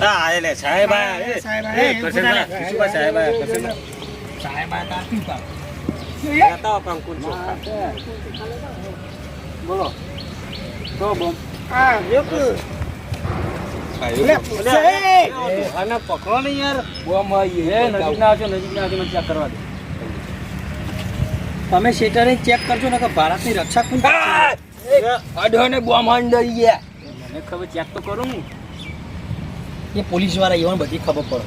હા આયેલે સાહેબ હા, સાહેબ આ કંકુન. બોલો. તો બોમ હા, આને પકડો ને યાર. બોમ આવી એ નજીક ના આવજો નજીક ના આવજો મને ચેક કરવા દે. તમે શેટરે ચેક કરજો ને કે ભારતની રક્ષા કોણ? અઢો ને બોમ અંદર ગયા મને ખબર ચેક તો કરું હું. એ પોલીસવાળા એવા બધી ખબર પડે.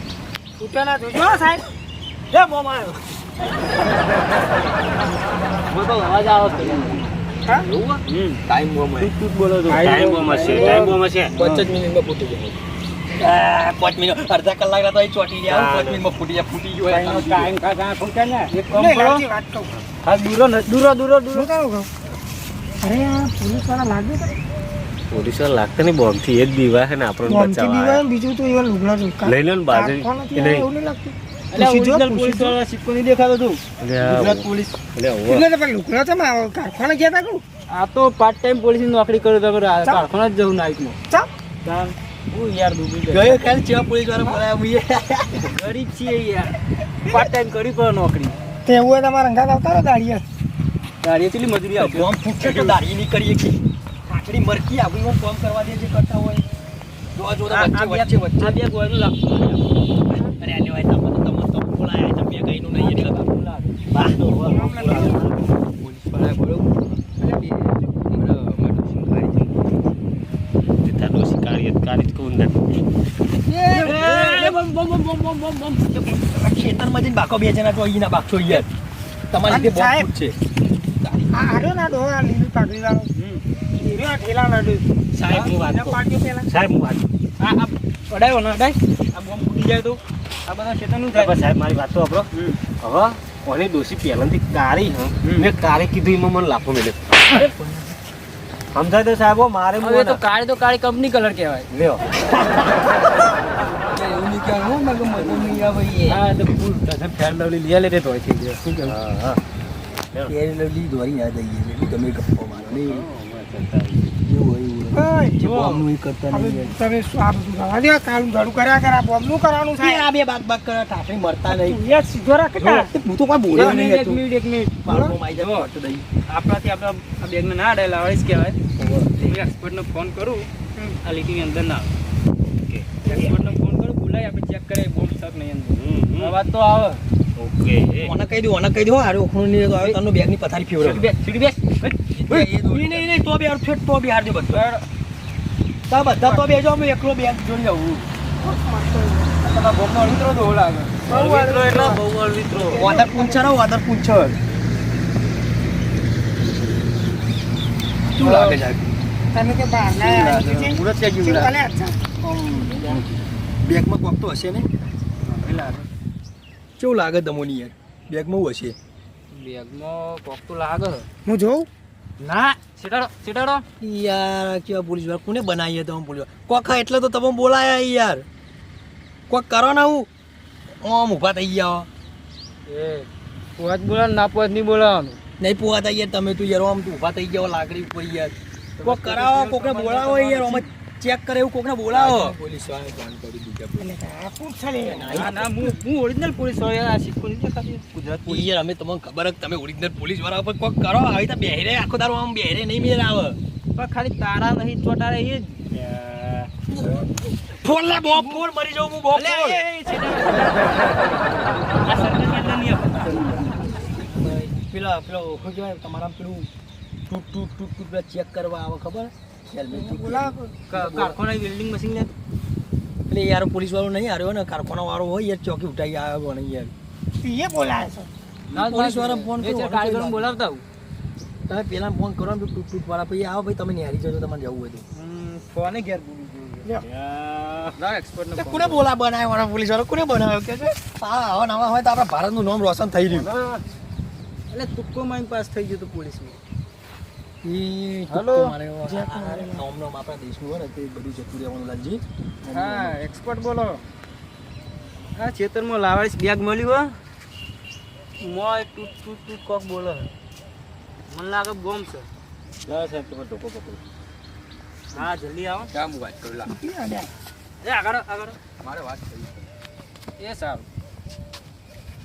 છૂટા જોજો સાહેબ. લે બોમ આવ્યો બોલો અવાજ આવે છે? ટાઈમ બોમ ટૂક ટૂક બોલો છો. ટાઈમ બોમ્બ હશે ટાઈમ બોમ્બ હશે પાંચ જ મિનિટમાં ફૂટી જાય પાંચ મિનિટ અડધા કલાક તો ચોટી જાય. પાંચ મિનિટમાં ફૂટી જાય ફૂટી ગયો ટાઈમ કાકા ખૂટે ને? એક કામ કરો. લાવજી વાત કહું. હા દૂરો દૂરો દૂરો દૂરો. શું કરું કહું? અરે આ પોલીસવાળા લાગે પોલીસ લાગતા નહીં બોમ્બથી એ દીવા છે ને આપણને બચાવવા બીજું તો એવા લુગડા જોઈ. લઈ લો ને બાજુ. કારખાનાથી એવું નહીં લાગતું. એટલે એટલે એટલે. એટલે પણ ગરીબ છીએ યાર. પાર્ટ ટાઈમ કરી પડે નોકરી. તે એવું હોય તમારા અંગાત આવતા રહો દાડિયા. ગાડી કેટલી મજૂરી આવતી બોમ ફૂટશે તો દાઢી નહીં કરીએ આખરી મરકી હું કોમ કરવા દે જે કરતા હોય. જોવા જોતા આ વચ્ચે બે વચ્ચે. આ બે ગોળનું લાગતું અરે આની વાત તમે તો તમે તો બોલાયા તમે કઈનું નહીં એટલે. બા તો પોલીસવાળા બોલો ને. ખેતરમાં જઈને બાકો બે જણા તો અહીંના બાગ છો યાર તમારી રીતે બહુ સાહેબ. ફૂટશે આ હાર્યો ના ડોહો, આ લીલી પાકડી વાળો. હીરો ઠેલા લાડુ. સાહેબ હું વાત. પાડ્યો પેલા. સાહેબ હું વાત. આ આ અડાયો ને અડાય આ બોમ્બ ફૂટી જાય તો આ બધા હવે થાય સાહેબ મારી વાત તો આપણો હવે કોની દોષી પહેલાંથી કાળી હં. હમ. મેં કાળી કીધું એમાં મને લાફો મળ્યો સમજાય તો સાહેબ હો, મારે હવે તો કાળી તો કાળી કંપની કલર કહેવાય લ્યો એવું નહીં હો, મગજ મગજ નહીં આવે હા તો ફૂલ ફેર લવલી લઈ લે તો થઈ શું હા, હા. એ લવલી દોરી યાદ આવી ગઈ તમે ગપ્પો મારો નહીં બાગ બાગ ફોન કરું આ લીટીની અંદર ના ઓકે. એક્સપર્ટને ફોન કરું બોલાય આપણે ચેક કરીએ બોમ્બ શક નહીં અંદર. અવાજ તો આવે ઓકે ઓને કહી દઉં ઓને કહી દો હારે ઓખણું નહીં આવે તને બેગની પથારી ફેવરે સીડી બેસ નહીં તો બે હાર ફેટ તો બે હારજો દે બધું તા બધા તો બેજો અમે એકલો બેગ જોઈ જવું તમારા બોમ્બનો અળવીતરો તો લાગે અળવીતરો એટલે બહુ અળવીતરો. વાદર પૂંછર વાદર પૂંછર. શું લાગે છે તમે કે બહાર ના આવ્યા છે? પૂરત ત્યાં શું જેવું ભલે લાગે બેગમાં કોક તો હશે ને કેવું લાગે તમોની યાર? બેગમાં હું હશે? બેગમાં કોક તો લાગે હું જોઉં? ના સીટાડો સીટાડો યાર કેવા પોલીસ વાર કોને બનાવીએ તમે પોલીસ કોક એટલે તો તમે બોલાયા યાર. કોક કરો ને હું ઓમ ઊભા થઈ ગયા એ પોત બોલાવ ના પોત નહીં બોલાવાનું. નહીં થઈ યાર તમે તું યાર આમ તું ઊભા થઈ ગયા લાકડી ઉપર યાર. કોક કરાવો કોકને બોલાવો યાર આમાં ચેક કરે એવું કોકને બોલાવો. પોલીસ વાળાને ફોન કરી દીધા. છે લે? ના ના હું હું ઓરિજિનલ પોલીસ યાર આ સિક્કો નહીં ગુજરાત પોલીસ યાર અમે તમને ખબર જ તમે ઓરિજિનલ પોલીસવાળા પર કોક કરો આવી તો બેહરે આખો દારો આમ બેહરે નહીં મેળ આવે. પણ ખાલી તારા નહીં ચોટા રહી ફોન લે બોમ્બ ફોન મરી જાઉં હું ફોન. આ આવે. પેલા પેલો શું કહેવાય તમારા પેલું ટૂટ ટૂટ ટૂટ ટૂટ પેલા ચેક કરવા આવે ખબર? કારખાના વેલ્ડિંગ મશીન ને? એટલે યાર પોલીસ વાળો નહીં આવ્યો ને કારખાના વાળો હોય યાર ચોકી ઉઠાઈ આવ્યો નહીં યાર. એ બોલાવે છે. પોલીસવાળા ફોન એ છે કરો, બોલાવતા તમે પેલા ફોન કરો ને ટૂટ ટૂટ વાળા પછી આવો ભાઈ તમે નિહારી જજો તમારે જવું હોય તો. ફોને ઘેર. ગયો? કોને બોલા બનાવ્યો મારા પોલીસ વાળો? કોને બનાવ્યો કે છે? હા આવા નવા હોય તો આપણા ભારતનું નામ રોશન થઈ રહ્યું. એટલે તુક્કો માઇન પાસ થઈ ગયું તો પોલીસમાં ઈ હલો. નામ નામ આપણા દેશનું હોય ને તે બધું જતું રહેવાનું લાલજી. હા એક્સપર્ટ બોલો. હા ખેતરમાં લાવાળીસ બેગ મળ્યું હો. મો તૂટ ટૂટ ટૂટ કોક બોલો મને લાગે બોમ્બ છે. લાવો સાહેબ તમે ધોકો પકડો. હા જલ્દી આવો. કામ વાત કરું. લા. એ આગળ આગળ મારે વાત કરી એ સારું.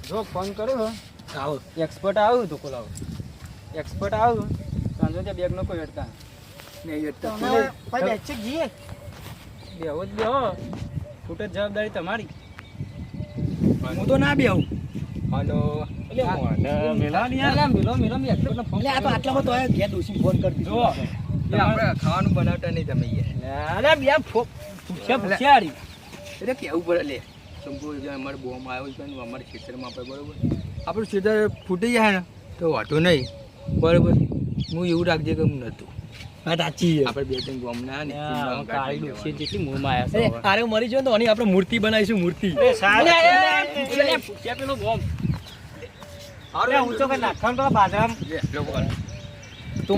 જો ફોન કર્યો હો. આવો. એક્સપર્ટ આવ્યું તો કોલાવ એક્સપર્ટ આવ્યું સાંજે ત્યાં બેગ નો કોઈ અડતા નહીં એ તો તમે હવે ભાઈ બેચે જઈએ. બેહો જ બેહો. ફૂટે જવાબદારી તમારી. હું તો ના બે આવું હલો? ખાવાનું બનાવતા નહીં તમે એટલે કેવું પડે લે? જે અમારે બોમ્બ આવ્યો છે ને અમારે ખેતરમાં આપણે બરોબર. આપણું ખેતર ફૂટી જાય ને તો વાંધો નહીં. બરોબર. હું એવું રાખજે કે હું નતું વાત સાચી આપણે બે ત્રણ બોમ્બ ને કાળી ડોશી જેટલી મોંમાં આયા છે આરે મરી ગયો તો આની આપણે મૂર્તિ બનાવીશું મૂર્તિ. એ પેલો. અરે ઊંચો તો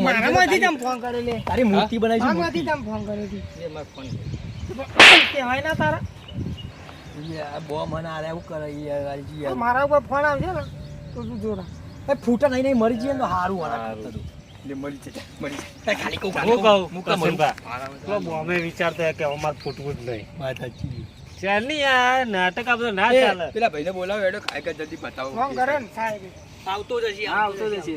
ફોન કર્યો લે તારી મૂર્તિ. બનાવીશું મારામાંથી મૂર્તિ. ફોન કર્યો લે, મારે ફોન કહેવાય ના તારા. યાર મને આરે એવું કરે યાર મારા ઉપર ફોન આવશે ને તો તું જોરા. ફૂટા નહીં નહીં મરી જઈએ ને તો સારું વાળા કરતા તું. લે મરી જશે મરી જશે. ખાલી કહું હું કહું મુકા મરું. કસનભા. પેલો બોમ્બે કે અમારે ફૂટવું જ નહીં. વાત સાચી ચાલ નહીં યાર નાટક આ ના ચાલે. પેલા ભાઈને બોલાવો એડો ખાઈ કે જલ્દી બતાવો. ફોન કરે ને સાહેબ. આવતો જ આવતો જ હશે.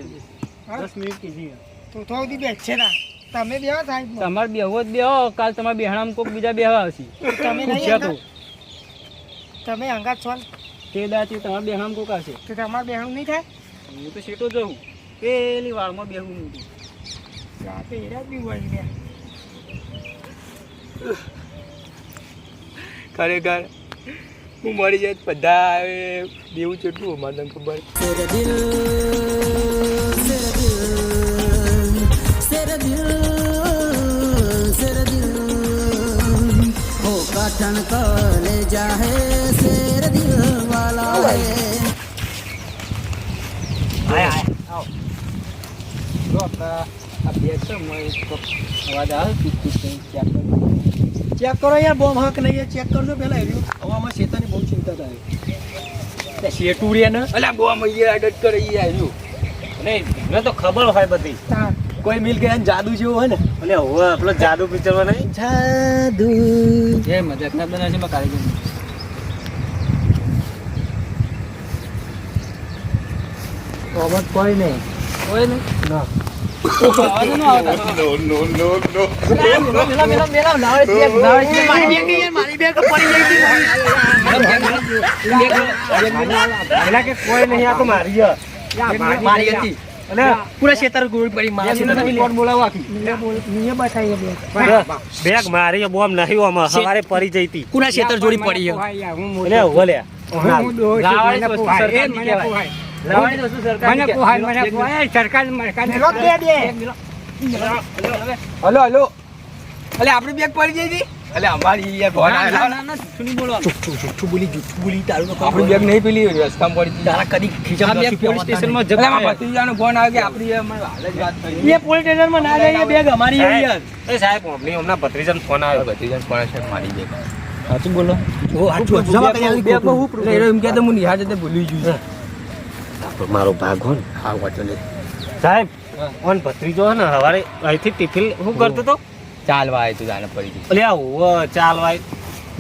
મિનિટ કીધી તું તો સુધી બેસે ના. તમે બેહો થાય તમારે બેહવો જ બેહો. કાલ તમારે બેહણામાં કોઈક બીજા બેહવા આવશે. તમે નહીં? તમે અંગાત છો ને? તે દાથી તમારે બેહણામાં કોક આવશે. તો તમારે બેહણું નહીં થાય? હું તો સીટો જઉં પેલી વાળમાં બેહું નહીં. રાતે એરા જ બી હોય છે. ખરેખર હું મરી જાય બધા આવે દેવું કેટલું અમારે જાહે શેર દિલ આપણા આ બેગ છે અવાજ આવે પીક કરીને ચેક કરો. ચેક કરો યાર બોમ્બ હક નહીં ચેક કરજો પહેલાં એર્યું હવામાં શેતાની બહુ ચિંતા થાય. શેટુડિયા ને અલ્યા બોમ્બ અહીંયા અડટ કરે ઈ આવ્યું. નહીં મને તો ખબર હોય બધી. કોઈ મિલ ગયા જાદુ જેવું હોય ને. અને હવે આપણે જાદુ પિક્ચરમાં નહીં? જાદુ. જે મજાકના બના છે કાઢી દઉં અવાજ કોઈ નહીં. કોઈ નહીં? ના. અવાજ ન આવતો. મેલા મેલા મેલા મેલા લાવે છે લાવે છે મારી બેગ નહીં યાર મારી બેગ પડી ગઈ પેલા કે કોઈ નહીં આ તો મારી. મારી હતી અને પૂરા ખેતર ગોળ પડી મારી તમે કોણ બોલાવો આખી નીએ બોલ નીએ બતાવીએ બે બેગ મારી છે, બોમ્બ નહીં આમાં સવારે પરી જઈ હતી પૂરા ખેતર જોડી પડી એટલે ઊભો લે લાવાળી વસ્તુ સરકારની કહેવાય. લાવાળી બે હલો હલો. અલે આપણી બેગ પડી ગઈ હતી? અલે અમારી આપણી બેગ નહીં પેલી રસ્તામાં પડી તારા કદી ખીચા પોલીસ સ્ટેશનમાં. ભત્રીજાનો ફોન આવ્યો કે આપણી એ અમારે હાલ જ વાત કરી. એ પોલીસ સ્ટેશનમાં ના જાય બેગ અમારી યાર. એ સાહેબ હમણાં ભત્રીજાનો ફોન આવ્યો. ભત્રીજાનો ફોન છે મારી બેગ સાચું બોલો. એટલે હું નિહાળ જતે ભૂલી ગયું છે મારો ભાગ હો ને. હા વાંચો લે સાહેબ ઓન ભત્રીજો હે ને સવારે અહીંથી ટિફિન શું કરતો તો ચાલવા આવ્યો તું જાણે પડી ગયું અલ્યા હોવ ચાલવાય.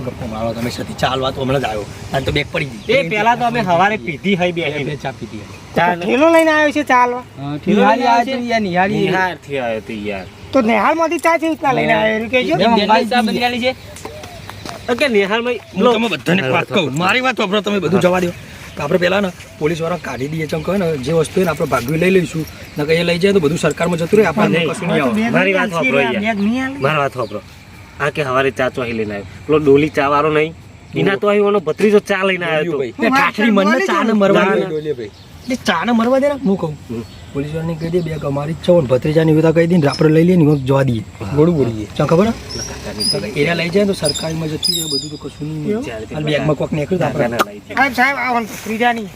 ગપ્પો મારો તમે સતી ચાલવા તો હમણાં જ આવ્યો. અને તો બેગ પડી ગઈ. એ પહેલા તો અમે સવારે પીધી હઈ બે બે ચા પીધી ઠેલો લઈને આવ્યો છે ચાલવા. નિહાળી આવ્યો છે? યાર નિહાળી. નિહાળથી આવ્યો તો યાર. તો નેહાલમાંથી ચા છે રીતના લઈને આવ્યો કહેજો. એમ બેનની ચા બની છે. ઓકે કે ભાઈ હું તમે બધાને વાત કહું. મારી વાત વાપરો તમે બધું જવા દો. કે આપણે પહેલાં ને પોલીસવાળા કાઢી દઈએ ચમ કહે ને જે વસ્તુ હોય ને આપણે ભાગવી લઈ લઈશું ને એ લઈ જાય તો બધું સરકારમાં જતું રહે આપણે નહીં. કશું નહીં મારી વાત સાંભળો યાર. બેગ નહીં આલે. મારી વાત વાપરો આ કે હવારે ચા ચોહી લઈને આવ્યો પેલો ડોલી ચા વાળો નહીં એના તો અહીં ભત્રીજો ચા લઈને આવ્યો મનને ચાને મરવા ના, દે ના. મરવા દે હું કહું. પોલીસ વાળાને કહી દે બેગ અમારી જ છે ને ભત્રીજાની વિધા કહી દઈને આપણે લઈ લઈએ ને જવા દઈએ. ગોળું બોલીએ ચાલ ખબર? એરિયા લઈ જાય તો સરકારીમાં જતી જાય બધું તો કશું નહીં. બેગમાં કોક નીકળ્યું તો આપણે. સાહેબ ને, ત્રીજાની.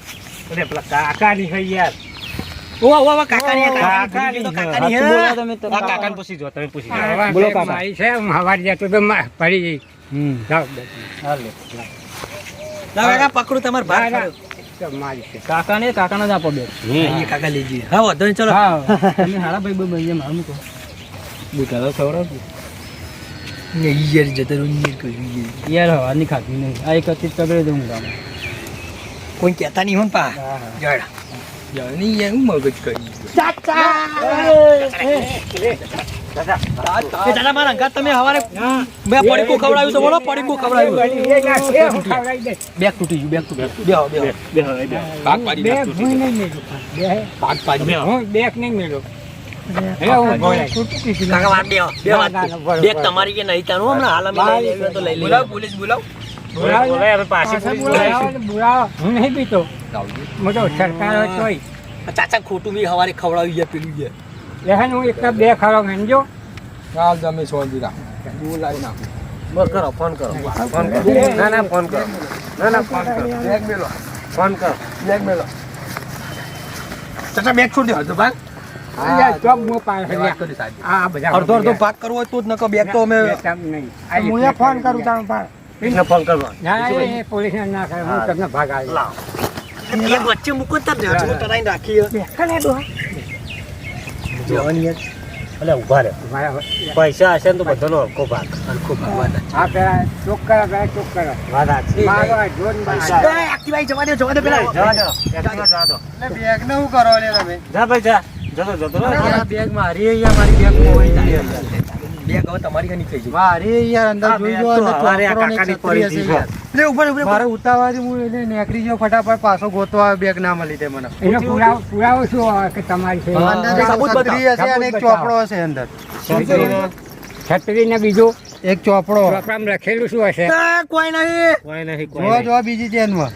અરે પેલા કાકાની હઈ યાર. પકડું તમારે ઓ કાકા ને. કાકા કાકાને જ આપો બે. કાકા લઈ હા વધો નહીં ચલો. હા. તમે હારા ભાઈ ભાઈ ભાઈ મારું મૂકો. બુટાલો ખવડાવ ને યાર જતો રહ્યો યાર કહ્યું યાર. હવાની ખાધી નહીં. આ એક હતી તગડે દઉં ગામ કોઈ કહેતા નહીં હોય ને પા. જડ જડ નહીં યાર હું મગજ કરી દાદા મારા અંગાત તમે હવારે મેં પડીકું ખવડાવ્યું તો બોલો પડીકું ખવડાવ્યું બેગ તૂટી ગયું બેગ તૂટી ગયું. બે બેહો. બે બે ભાગ પાડી બે નહીં મેળો બે ભાગ પાડી બે હું બેક નહીં મેળો હે, હું બોલાય. કાકા વાત બેહો. બે વાત બેગ તમારી કે નહીં? તાનું હમણાં હાલ અમે લઈ લેવી તો લઈ બોલાવ પોલીસ બોલાવ. બોલાવો. હવે પાછી બોલાવો હું નહીં પીતો. મોટો સરકાર હોય તોય. ચાચા ખોટું બી હવારે ખવડાવી ગયા પેલું ગયા. લેહન હું એક બે ખરો ગણજો ચાલ તમે સોંધી રાખો બોલાવી નાખો. બસ કરો ફોન કરો. ફોન કરો. ના ના ફોન કરો. ના ના ફોન કરો. બેગ મેલો. ફોન કરો. બેગ મેલો. ચાચા બેગ છોડી સાહેબ. આ બધા અડધો અડધો ભાગ કરવો હોય તો જ નકો બેગ તો અમે ફોન કરું તારું પા ફોન કરો ના એ પોલીસ ના કરે. હું તમને ભાગ આવી લાવ. વચ્ચે મૂકો તાર રાખી જવાની યાર અલે ઊભા રહે. મારા પૈસા હશે ને તો બધાનો હલકો ભાગ. ખૂબ ભગવાન આ પેલા ચોક કરો પેલા ચોક કરો. વાત સાચી મારો આ જોન પૈસા. એક્ટિવાઈ જવા દે જવા દે પેલા. જવા દો જવા દો બેગ ને શું કરો લે તમે? જા ભાઈ જા. જતો જતો. બેગ મારી અહીંયા મારી બેગ બેગ ગવ તમારી કની થઈ ગઈ મારી યાર અંદર જોઈ જો ચોપડો કાકાની પડી હશે યાર. લે ઉપર ઉપર મારે ઉતાવળથી હું એને નેકરી જો ફટાફટ પાછો ગોતવા બેગ ના મળી તે મને. એનો પુરાવો પુરાવો શું કે તમારી છે? અંદર સબૂત છત્રી હશે અને એક ચોપડો હશે અંદર. છત્રી ને બીજું? એક ચોપડો. ચોપડામાં લખેલું શું હશે? કોઈ નહીં. કોઈ નહીં જો જો બીજી ચેનમાં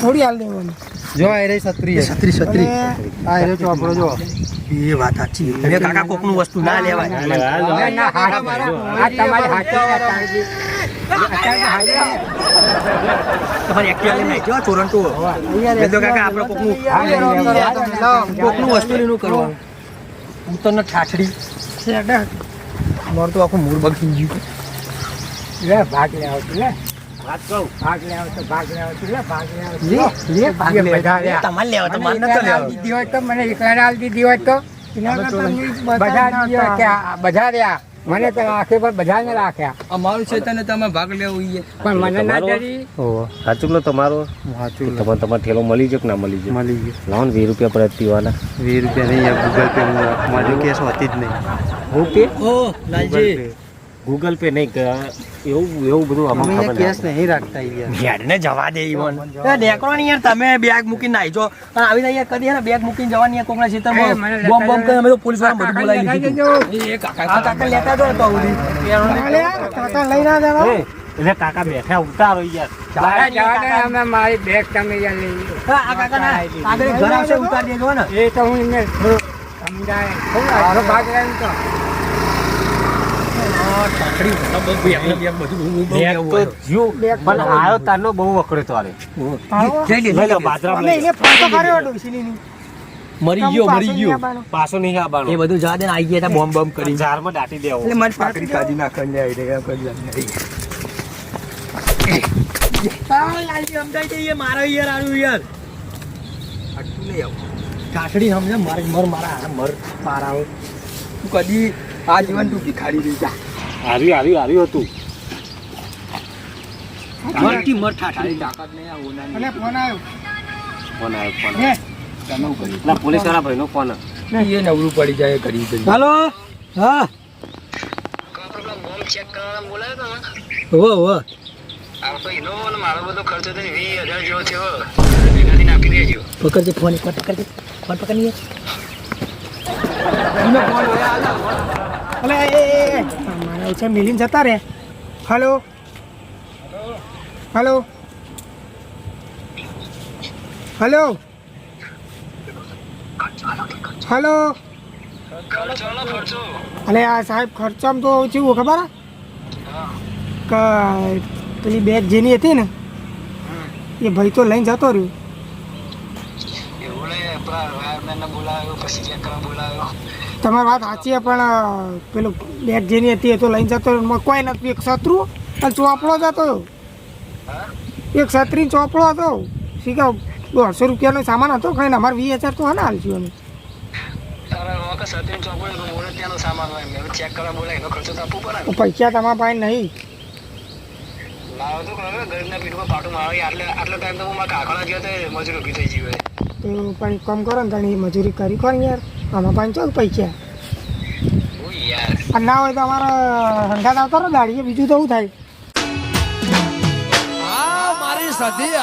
થોડી હાલ દેવાની. જો આ રે છત્રી છત્રી છત્રી. આ રે ચોપડો જો. એ વાત સાચી. મેં કાકા કોકનું વસ્તુ ના લેવાય. હાલે, ના હાથ આ તમારી હાથે અત્યારે હાથે તમારી એક્ટિવા લઈને જો ચોરંટો મેં તો કાકા આપણે કોકનું કોકનું વસ્તુ કરવાનું હું. તો ઠાઠડી. મારું તો આખું મૂળ બગી ગયું. ભાગ લે આવતું લે. વાત કહું? ભાગ ભાગ ભાગ લે, ભાગ તમારે લેવા મને નતો એકલાને દીધી હોય તો મને એકલાને દીધી હોય તો. એના કરતા મેં બધા બધા ના દીધી હોય કે આ બધા રહ્યા. મને તો રાખે પણ બધાને રાખ્યા. અમારું છે તને તમે ભાગ લેવો ઈએ પણ મને ના તમારો? જરી સાચું લો તમારો? સાચું તમારે તમારો ઠેલો મળી જક ના મળી ગયો? મળી ગયું. લોન વીસ રૂપિયા પ્રતિ વાલા વીસ રૂપિયા નહીં ગૂગલ પે મારી કેસ હોતી જ નહીં. ઓકે ઓ લાલજી. ગૂગલ પે નહીં એવું એવું બધું અમે કેસ નહીં રાખતા યાર. જવા દે ઈવન નેકરો યાર તમે બેગ મૂકીને નાઈ પણ અને આવી રીતે કદી ને બેગ મૂકીને જવાની યાર કોકના ક્ષેત્રમાં. બોમ્બ બોમ્બ કરીને અમે તો પોલીસવાળા બધું બોલાવી કાકા લીધું એ કાકા કાકા લેતા જો તો ઉડી કાકા લઈ ના જવા એટલે કાકા બેઠા ઉતારો યાર. અમે મારી બેગ તમે યાર લઈ આ કાકા ના આગળ ઘર આવશે ઉતારી દેજો ને. એ તો હું એમને સમજાય. ભાગ લઈને તો. યાર આનું યાર કાઠડી સમજે મારે, મર, મારા મર મારા કદી આ જીવન તું ભિખારી દઈ જા. હાર્યું હાર્યું હાર્યું હતું. મરતી મરઠા ઠાઠાડી તાકાત નહીં આ ઓનાની. અને ફોન આવ્યો. ફોન આવ્યો ફોન હે તમે હું કર્યું? ના પોલીસવાળા ભાઈનો ફોન એ નવરું પડી જાય કરી કરી હાલો? હા. હોવો હોવો પકડજે ફોન એકવાર પકડજે ફોન પકડ નહીં અલે, એ મારા ઓછા મિલીને જતા રે હલો. હલો. હલો. હલો. અલે, આ સાહેબ ખર્ચામાં તો કેવું ખબર? કે પેલી બેગ જેની હતી ને, એ ભાઈ તો લઈને જતો રહ્યો. તમારી વાત સાચી પણ પેલું બેગ જેની હતી એ તો લઈને જતો કોઈ નથી. એક શત્રુ અને ચોપડો જ હતો. એક છત્રી ચોપડો હતો. શીખા દોઢસો રૂપિયાનો સામાન હતો ખાઈને. અમારે વીસ હજાર તો હા હાલ છીએ અમે પૈસા તમારા પાસે નહીં. પણ કમ કરો ને તને મજૂરી કરી ખો યાર. આમાં પાંચસો પૈસા. અને ના હોય તો અમારે સંઘાત આવતા રહો દાડીએ, બીજું તો એવું થાય? મારી સધી